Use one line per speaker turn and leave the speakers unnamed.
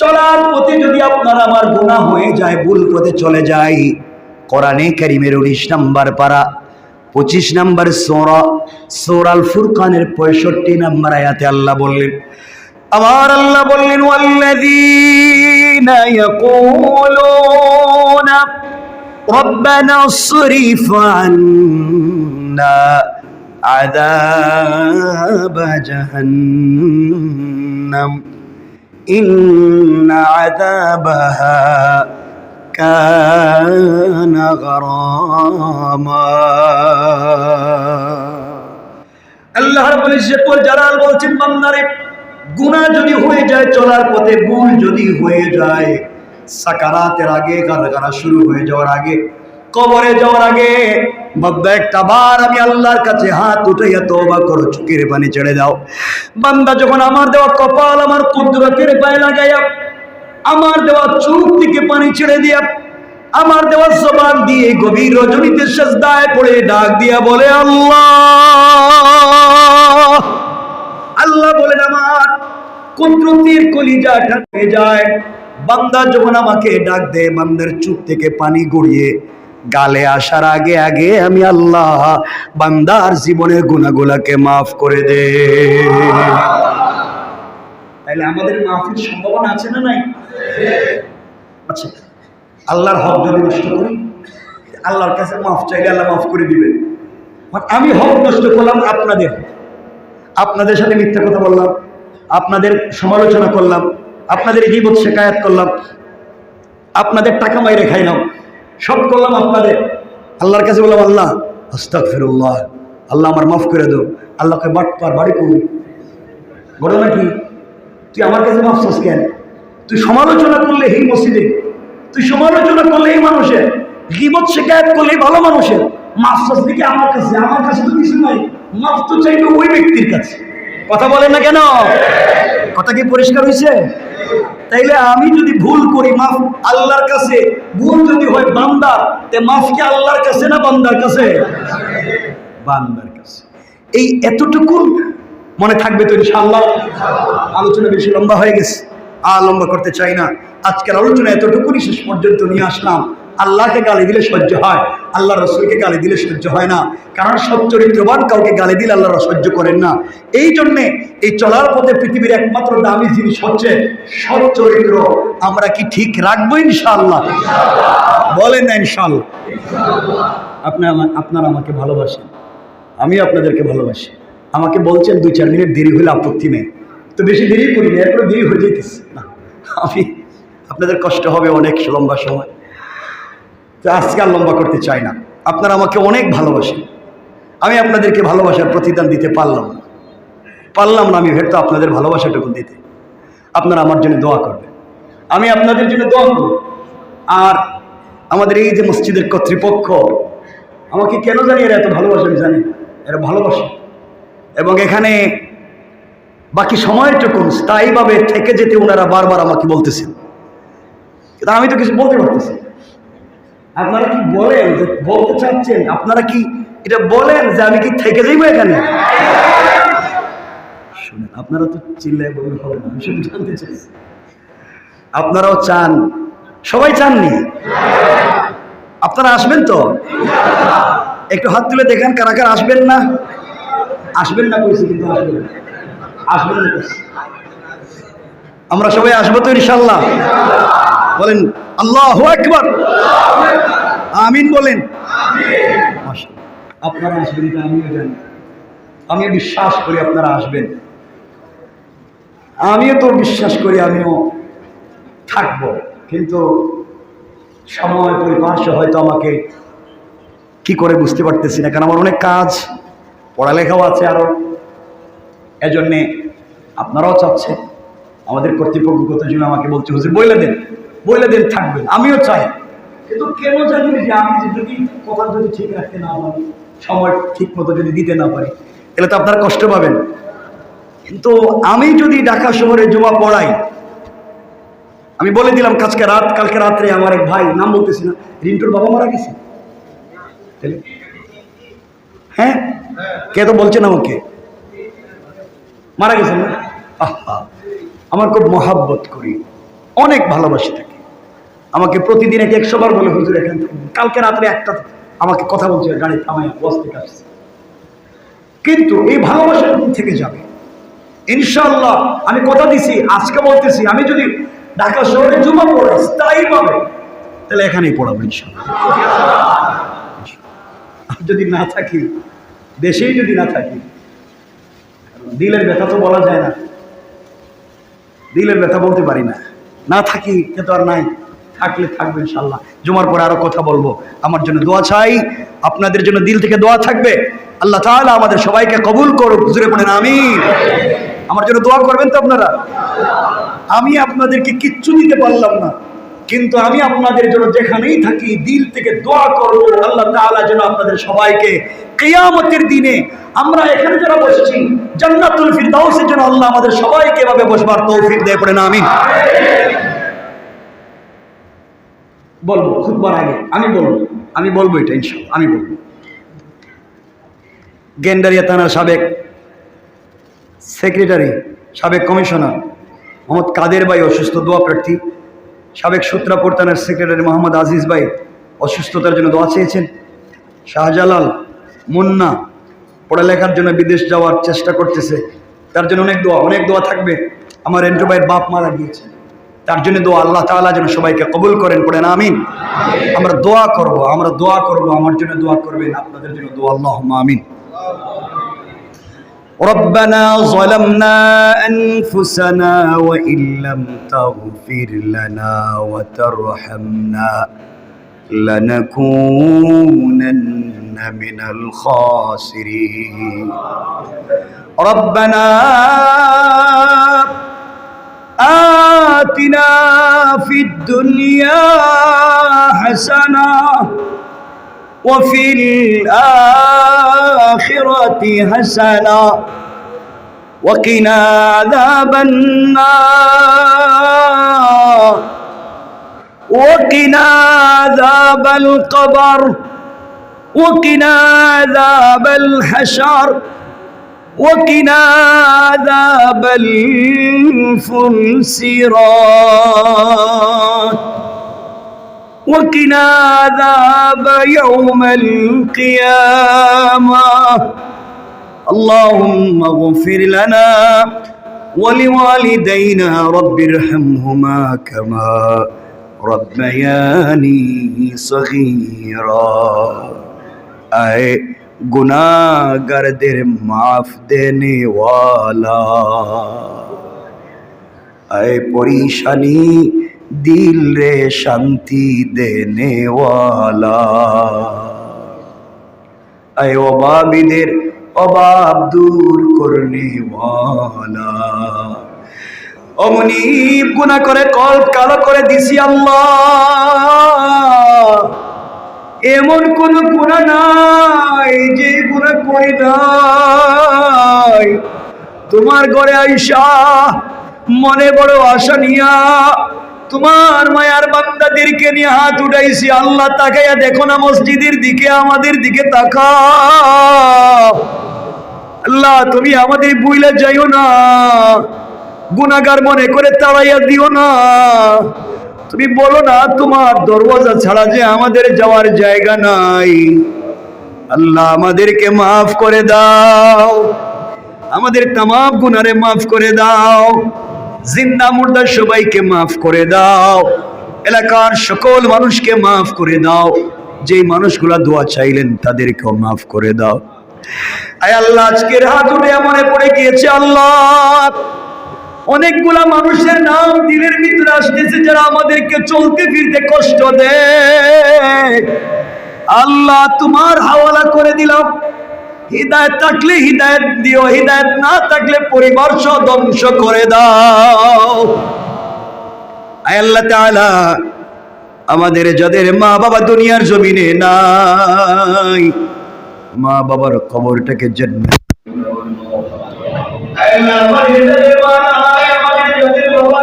চলার পথে যদি আপনার আমার গুণা হয়ে যায়, ভুল পথে চলে যায়। কোরআনে কারিমের উনিশ নাম্বার পারা, পঁচিশ নাম্বার সোরা, সোরাল ফুরকানের পঁয়ষট্টি নাম্বার আয়াতে আল্লাহ বললেন, আমার আল্লাহ বললেন রব্বানা সরিফ عذاب جهنم إن عذابها كان غراما আল্লাহ রাব্বুল ইজ্জতুল জালাল বলছেন বান্দারে গুনাহ যদি হয়ে যায় চলার পথে ভুল যদি হয়ে যায় সাকারাতের আগে গারগারা শুরু হয়ে যাওয়ার আগে কবরে যাওয়ার আগে বান্দা, একটা আমি আল্লাহর কাছে হাত উঠাইয়া তওবা করো পানি ছেড়ে দাও। বান্দা, যখন আমার দেওয়া কপাল, আমার পায়ে লাগাইয়া, আমার দেওয়া থেকে পানি ছেড়ে দিয়া, আমার দেওয়া দিয়ে গভীর ডাক বলে, আল্লাহ! আল্লাহ আমার হয়ে যায়। বান্দা যখন আমাকে ডাক দেয়, বান্দার চুপ থেকে পানি গড়িয়ে গালে আসার আগে আগে আমি আল্লাহ বান্দার জীবনের গুণাগুলাকে মাফ করে দে। তাহলে আমাদের মাফের সম্ভাবনা আছে না নাই? আচ্ছা আল্লাহর হক যদি নষ্ট করি, আল্লাহর কাছে মাফ চাইলে আল্লাহ মাফ করে দিবেন। আমি হক নষ্ট করলাম আপনাদের। আপনাদের সাথে মিথ্যা কথা বললাম, আপনাদের সমালোচনা করলাম, আপনাদের গিবত শেখায়াত করলাম, আপনাদের টাকা মাইরে খাইলাম। সব করলাম আপনাদের আল্লাহর কাছে বললাম, আল্লাহ হস্তাক ফিরুল্লাহ আল্লাহ আমার মাফ করে দাও আল্লাহকে বাট পার বাড়ি করি। ঘটনা কি? তুই আমার কাছে মাফ চাস কেন? তুই সমালোচনা করলে এই মসজিদে, তুই সমালোচনা করলে এই মানুষের গিবত শেখায়াত করলে এই ভালো মানুষের মাফ চাস দিকে আমার কাছে? আমার কাছে তো কিছু নাই, মাফ তো চাইবে ওই ব্যক্তির কাছে। কথা বলে না কেন? কথা কি পরিষ্কার হয়েছে তাইলে আমি যদি ভুল করি, মাফ আল্লাহর কাছে, ভুল যদি হয় বান্দার, তে মাফ কি আল্লাহর কাছে না বান্দার কাছে? বান্দার কাছে। এই এতটুকু মনে থাকবে তো ইনশাআল্লাহ? আলোচনা বেশি লম্বা হয়ে গেছে। আর লম্বা করতে চাই না। আজকের আলোচনা এতটুকুনি শেষ পর্যন্ত নিয়ে আসলাম। আল্লাহকে গালি দিলে সহ্য হয়। আল্লাহ রসুলকে গালি দিলে সহ্য হয় না। কারণ সব চরিত্রবান কাউকে গালি দিলে আল্লাহরা সহ্য করেন না। এই জন্যে এই চলার পথে পৃথিবীর একমাত্র দামি জিনিস হচ্ছে সৎ চরিত্র। আমরা কি ঠিক রাখব ইনশাআল্লাহ? বলেন না ইনশাআল্লাহ। আপনি আপনারা আমাকে ভালোবাসেন। আমি আপনাদেরকে ভালোবাসি। আমাকে বলছেন দুই চার মিনিট দেরি হলে আপত্তি নেই। তো বেশি দেরি করি না এরপরে দেরি হয়ে যেতেছে না, আমি আপনাদের কষ্ট হবে অনেক লম্বা সময়। তো আজকে আর লম্বা করতে চাই না। আপনারা আমাকে অনেক ভালোবাসেন। আমি আপনাদেরকে ভালোবাসার প্রতিদান দিতে পারলাম না। পারলাম না আমি হয়তো আপনাদের ভালোবাসাটুকু দিতে। আপনারা আমার জন্য দোয়া করবেন। আমি আপনাদের জন্য দোয়া করব। আর আমাদের এই যে মসজিদের কর্তৃপক্ষ, আমাকে কেন জানি এরা এত ভালোবাসে আমি জানি। এরা ভালোবাসে। এবং এখানে বাকি সময়টুকু স্থায়ীভাবে থেকে যেতে ওনারা বারবার আমাকে বলতেছেন। আমি তো কিছু বলতে পারতেছি। আপনারা কি বলেন যে বলতে চাচ্ছেন? আপনারা কি এটা বলেন যে আমি কি থেকে যাইব এখানে? শুনেন, আপনারা তো চিল্লায় বললে হবে না, আমি জানতে আপনারাও চান? সবাই চাননি? আপনারা আসবেন তো? একটু হাত তুলে দেখেন কারা কারা আসবেন না। আসবেন না কইছি, কিন্তু আসবেন। আসবেন না আমরা সবাই আসব তো ইনশাল্লাহ বলেন, আল্লাহ একবার আমিন বলেন। আপনারা আসবেন আমিও জানি। আমি বিশ্বাস করি আপনারা আসবেন। আমিও তো বিশ্বাস করি আমিও থাকব। কিন্তু সময় পরিপার্শ্ব হয়তো আমাকে কি করে বুঝতে পারতেছি না, কারণ আমার অনেক কাজ, পড়ালেখাও আছে আরও এজন্যে আপনারাও চাচ্ছেন। আমাদের কর্তৃপক্ষগত জন্য আমাকে বলছে, হুজুর, বইলে দেন। বইলে দেন, থাকবেন। আমিও চাই। কিন্তু কেন জানি যে আমি যদি কথা যদি ঠিক রাখতে না পারি, সময় ঠিক মতো যদি দিতে না পারি, তাহলে তো আপনারা কষ্ট পাবেন। কিন্তু আমি যদি ঢাকা শহরে জমা পড়াই, আমি বলে দিলাম, কালকে রাত, কালকে রাত্রে আমার এক ভাই নাম বলতেছি না, রিন্টুর বাবা মারা গেছে? হ্যাঁ? কে তো বলছেন আমাকে মারা গেছেন না? আমার খুব মহাব্বত করি। অনেক ভালোবাসি তাকে। আমাকে প্রতিদিন এক একশো বার বলে, হুজুর, এখান থেকে কালকে রাত্রে একটা আমাকে কথা বলছে গাড়ি থামাই বস থেকে আসছে। কিন্তু এই ভালোবাসা থেকে যাবে। ইনশাল্লাহ আমি কথা দিছি, আজকে বলতেছি, আমি যদি ঢাকা শহরে জুমা পড়াই স্থায়ী পাবে। তাহলে এখানেই পড়াবো ইনশাল্লাহ যদি না থাকি, দেশেই যদি না থাকি, দিলের ব্যথা তো বলা যায় না। দিলের ব্যথা বলতে পারি না। না থাকি সে তো আর নাই। থাকলে থাকবে ইনশাল্লাহ জুমার পরে আরও কথা বলব। আমার জন্য দোয়া চাই, আপনাদের জন্য দিল থেকে দোয়া থাকবে। আল্লাহ তাআলা আমাদের সবাইকে কবুল করুক। হুজুরে পড়েন আমি আমার জন্য দোয়া করবেন তো আপনারা? আমি আপনাদেরকে কিচ্ছু দিতে পারলাম না। কিন্তু আমি আপনাদের জন্য যেখানেই থাকি, দিল থেকে দোয়া করব আল্লাহ তাআলা যেন আপনাদের সবাইকে কিয়ামতের দিনে আমরা এখানে যারা বসছি, জান্নাতুল ফিরদাউসের জন্য আল্লাহ আমাদের সবাইকে এভাবে বসবার তৌফিক দেয়। পড়ে না আমিন। বলব খুববার আগে। আমি বলব আমি বলব এটা ইনশাল্লাহ আমি বলব। গেন্ডারিয়া থানার সাবেক সেক্রেটারি, সাবেক কমিশনার মোহাম্মদ কাদের ভাই অসুস্থ, দোয়া প্রার্থী, সাবেক সূত্রাপুর থানার সেক্রেটারি মোহাম্মদ আজিজ ভাই অসুস্থতার জন্য দোয়া চেয়েছেন, শাহজালাল মুন্না পড়ালেখার জন্য বিদেশ যাওয়ার চেষ্টা করতেছে, তার জন্য অনেক দোয়া অনেক দোয়া থাকবে। আমার এন্টু ভাইয়ের বাপ মারা গিয়েছে। তার জন্য দোয়া আল্লাহ তাআলা যেন সবাইকে কবুল করেন পড়েন আমিন আমরা দোয়া করব আমরা দোয়া করব আমার জন্য দোয়া করবেন আপনাদের জন্য দোয়া আল্লাহ আমিন ربنا ظلمنا أنفسنا وإن لم تغفر لنا وترحمنا لنكونن من الخاسرين ربنا آتنا في الدنيا حسنة وفي الآخرة حسنة وقنا عذاب النار. وقنا عذاب القبر. وقنا عذاب الحشر. وقنا عذاب الفلسرات وقنا عذاب يوم القيامة. اللهم اغفر لنا ولوالدينا رب ارحمهما كما ربياني صغيرا. আয় গুনাহগারদের মাফ দেনে ওয়ালা আয় পরিশানি, দিল রে শান্তি দেনে ওয়ালা আয় অভাবীদের অভাব দূর করনে অমনি গুনাহ করে কল কালো করে দিছি আল্লাহ। এমন কোন গুণা নাই যে গুণা করি নাই। তোমার ঘরে আইসা মনে বড় আশা নিয়া তোমার মায়ার বান্দাদেরকে নিয়ে হাত উঠাইছি। আল্লাহ তাকাইয়া দেখো না, মসজিদের দিকে, আমাদের দিকে তাকা আল্লাহ, তুমি আমাদের বুইলা যাইও না গুনাগার মনে করে তাড়াইয়া দিও না। তুমি বলো না, তোমার দরওয়াজা ছাড়া যে আমাদের যাওয়ার জায়গা নাই। আল্লাহ আমাদেরকে মাফ করে দাও। আমাদের তামাম গুনারে মাফ করে দাও। জিন্দা মুর্দা সবাইকে মাফ করে দাও। এলাকার সকল মানুষকে মাফ করে দাও। যেই মানুষগুলা দোয়া চাইলেন, তাদেরকেও মাফ করে দাও। আয় আল্লাহ, আজকের হাত উঠে মনে পড়ে গিয়েছে আল্লাহ। অনেকগুলা মানুষের নাম দিনের ভিতরে আসতেছে যারা আমাদেরকে চলতে ফিরতে কষ্ট দেয়। আল্লাহ, তোমার হাওয়ালা করে দিলাম। হৃদায়ত থাকলে হৃদায়ত দিও, হৃদায়ত না থাকলে পরিবার ধ্বংস করে দাও। আল্লাহ তাআলা, আমাদের যাদের মা বাবা দুনিয়ার জমিনে নাই মা বাবার কবরটাকে জন্ম আল্লাহ আমাদের যাদের মা নাই, আমাদের যাদের বাবা